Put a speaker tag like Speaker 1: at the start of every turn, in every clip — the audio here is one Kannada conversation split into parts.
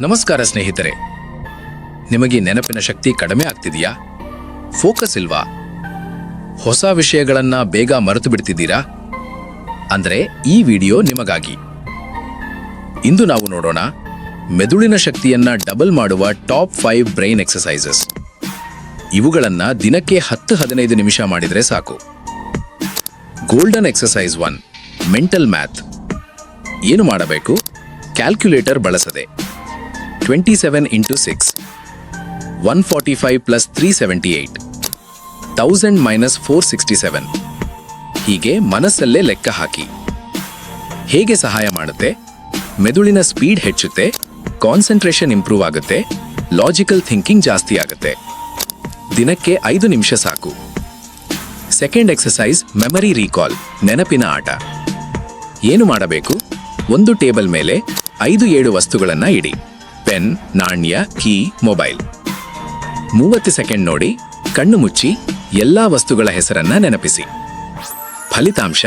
Speaker 1: ನಮಸ್ಕಾರ ಸ್ನೇಹಿತರೆ. ನಿಮಗೆ ನೆನಪಿನ ಶಕ್ತಿ ಕಡಿಮೆ ಆಗ್ತಿದೆಯಾ? ಫೋಕಸ್ ಇಲ್ವಾ? ಹೊಸ ವಿಷಯಗಳನ್ನ ಬೇಗ ಮರೆತು ಬಿಡ್ತಿದ್ದೀರಾ? ಅಂದರೆ ಈ ವಿಡಿಯೋ ನಿಮಗಾಗಿ. ಇಂದು ನಾವು ನೋಡೋಣ ಮೆದುಳಿನ ಶಕ್ತಿಯನ್ನ ಡಬಲ್ ಮಾಡುವ ಟಾಪ್ ಫೈವ್ ಬ್ರೈನ್ ಎಕ್ಸಸೈಸಸ್ ಇವುಗಳನ್ನ ದಿನಕ್ಕೆ ಹತ್ತು, ಹದಿನೈದು ನಿಮಿಷ ಮಾಡಿದರೆ ಸಾಕು. Golden exercise one mental math ಏನು ಮಾಡಬೇಕು? ಕ್ಯಾಲ್ಕ್ಯುಲೇಟರ್ ಬಳಸದೆ. Twenty seven into six one forty five plus three seventy eight thousand minus four sixty seven ಹೀಗೆ ಮನಸ್ಸಲ್ಲೇ ಲೆಕ್ಕ ಹಾಕಿ. ಹೇಗೆ ಸಹಾಯ ಮಾಡುತ್ತೆ? ಮೆದುಳಿನ ಸ್ಪೀಡ್ ಹೆಚ್ಚುತ್ತೆ ಕಾನ್ಸಂಟ್ರೇಷನ್ ಇಂಪ್ರೂವ್ ಆಗುತ್ತೆ ಲಾಜಿಕಲ್ ಥಿಂಕಿಂಗ್ ಜಾಸ್ತಿ ಆಗುತ್ತೆ. ದಿನಕ್ಕೆ ಐದು ನಿಮಿಷ ಸಾಕು. ಸೆಕೆಂಡ್ ಎಕ್ಸಸೈಸ್ ಮೆಮರಿ ರೀಕಾಲ್ ನೆನಪಿನ ಆಟ. ಏನು ಮಾಡಬೇಕು? ಒಂದು ಟೇಬಲ್ ಮೇಲೆ ಐದು ಏಳು ವಸ್ತುಗಳನ್ನು ಇಡಿ. ಪೆನ್, ನಾಣ್ಯ, ಕೀ, ಮೊಬೈಲ್. ಮೂವತ್ತು ಸೆಕೆಂಡ್ ನೋಡಿ, ಕಣ್ಣು ಮುಚ್ಚಿ, ಎಲ್ಲಾ ವಸ್ತುಗಳ ಹೆಸರನ್ನ ನೆನಪಿಸಿ. ಫಲಿತಾಂಶ,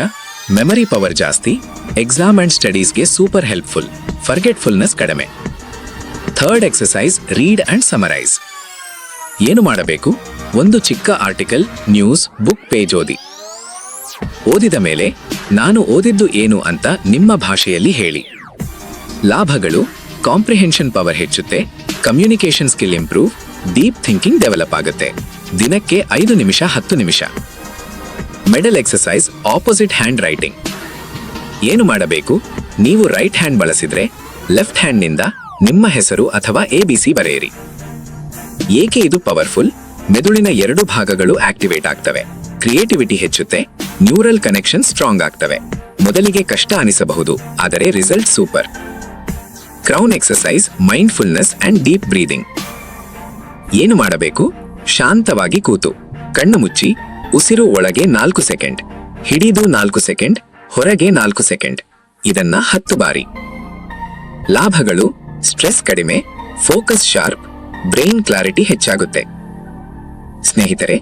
Speaker 1: ಮೆಮರಿ ಪವರ್ ಜಾಸ್ತಿ, ಎಕ್ಸಾಮ್ ಅಂಡ್ ಸ್ಟಡೀಸ್ಗೆ ಸೂಪರ್ ಹೆಲ್ಪ್ಫುಲ್, ಫರ್ಗೆಟ್ಫುಲ್ನೆಸ್ ಕಡಿಮೆ. Third exercise read and summarise. ಏನು ಮಾಡಬೇಕು? ಒಂದು ಚಿಕ್ಕ ಆರ್ಟಿಕಲ್, ನ್ಯೂಸ್, ಬುಕ್ ಪೇಜ್ ಓದಿ. ಓದಿದ ಮೇಲೆ, ನಾನು ಓದಿದ್ದು ಏನು ಅಂತ ನಿಮ್ಮ ಭಾಷೆಯಲ್ಲಿ ಹೇಳಿ. ಲಾಭಗಳು ಕಾಂಪ್ರಿಹೆನ್ಷನ್ ಪವರ್ ಹೆಚ್ಚುತ್ತೆ communication skill improve deep thinking develop ಆಗುತ್ತೆ. ದಿನಕ್ಕೆ ಐದು ನಿಮಿಷ, ಹತ್ತು ನಿಮಿಷ. Medal exercise opposite hand writing ಏನು ಮಾಡಬೇಕು? ನೀವು ರೈಟ್ ಹ್ಯಾಂಡ್ ಬಳಸಿದ್ರೆ ಲೆಫ್ಟ್ ಹ್ಯಾಂಡ್ನಿಂದ ನಿಮ್ಮ ಹೆಸರು ಅಥವಾ ಎಬಿಸಿ ಬರೆಯಿರಿ. ಏಕೆ ಇದು ಪವರ್ಫುಲ್ ಮೆದುಳಿನ ಎರಡು ಭಾಗಗಳು ಆಕ್ಟಿವೇಟ್ ಆಗ್ತವೆ. ಕ್ರಿಯೇಟಿವಿಟಿ ಹೆಚ್ಚುತ್ತೆ ನ್ಯೂರಲ್ ಕನೆಕ್ಷನ್ ಸ್ಟ್ರಾಂಗ್ ಆಗ್ತವೆ. ಮೊದಲಿಗೆ ಕಷ್ಟ ಅನಿಸಬಹುದು, ಆದರೆ result super crown exercise mindfulness and deep breathing ಏನು ಮಾಡಬೇಕು? ಶಾಂತವಾಗಿ ಕೂತು. ಕಣ್ಣು ಮುಚ್ಚಿ, ಉಸಿರು ಒಳಗೆ ನಾಲ್ಕು ಸೆಕೆಂಡ್ ಹಿಡಿದು ನಾಲ್ಕು ಸೆಕೆಂಡ್ ಹೊರಗೆ ನಾಲ್ಕು ಸೆಕೆಂಡ್ ಇದನ್ನ ಹತ್ತು ಬಾರಿ. ಲಾಭಗಳು ಸ್ಟ್ರೆಸ್ ಕಡಿಮೆ ಫೋಕಸ್ ಶಾರ್ಪ್ ಬ್ರೈನ್ ಕ್ಲಾರಿಟಿ ಹೆಚ್ಚಾಗುತ್ತೆ. ಸ್ನೇಹಿತರೆ,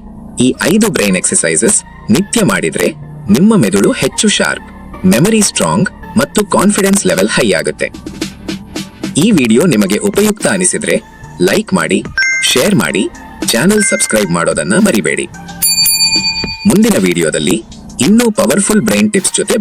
Speaker 1: ಈ ಐದು ಬ್ರೈನ್ ಎಕ್ಸಸೈಸಸ್ ನಿತ್ಯ ಮಾಡಿದ್ರೆ ನಿಮ್ಮ ಮೆದುಳು ಹೆಚ್ಚು ಶಾರ್ಪ್ ಮೆಮರಿ ಸ್ಟ್ರಾಂಗ್ ಮತ್ತು ಕಾನ್ಫಿಡೆನ್ಸ್ ಲೆವೆಲ್ ಹೈ ಆಗುತ್ತೆ. ಈ ವಿಡಿಯೋ ನಿಮಗೆ ಉಪಯುಕ್ತ ಅನಿಸಿದ್ರೆ ಲೈಕ್ ಮಾಡಿ, ಶೇರ್ ಮಾಡಿ, ಚಾನೆಲ್ ಸಬ್ಸ್ಕ್ರೈಬ್ ಮಾಡೋದನ್ನ ಮರಿಬೇಡಿ. ಮುಂದಿನ ವಿಡಿಯೋದಲ್ಲಿ ಇನ್ನೂ ಪವರ್ಫುಲ್ ಬ್ರೈನ್ ಟಿಪ್ಸ್ ಜೊತೆ